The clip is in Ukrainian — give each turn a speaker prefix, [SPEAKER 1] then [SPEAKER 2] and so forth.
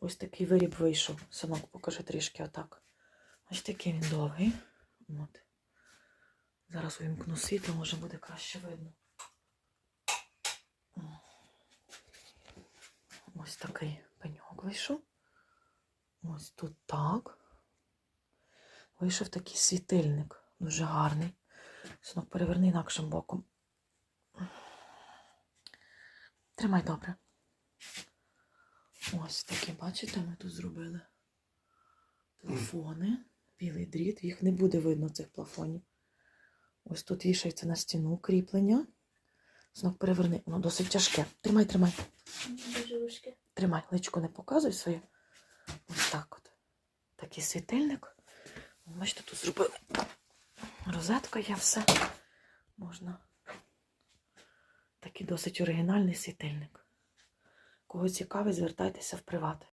[SPEAKER 1] Ось такий виріб вийшов. Синок, покажи трішки отак. Ось такий він довгий. От. Зараз увімкну світло, може буде краще видно. Ось такий пеньок вийшов. Ось тут так. Вийшов такий світильник. Дуже гарний. Синок, переверни інакшим боком. Тримай добре. Ось такі, бачите, ми тут зробили плафони, білий дріт. Їх не буде видно, цих плафонів. Ось тут вішається на стіну кріплення. Знов переверни, воно досить тяжке. Тримай, тримай.
[SPEAKER 2] Дуже важке.
[SPEAKER 1] Тримай, личко не показуй своє. Ось так от. Такий світильник. Бачите, тут зробили. Розетка є все. Можна. Такий досить оригінальний світильник. Кого цікавить, звертайтеся в приват.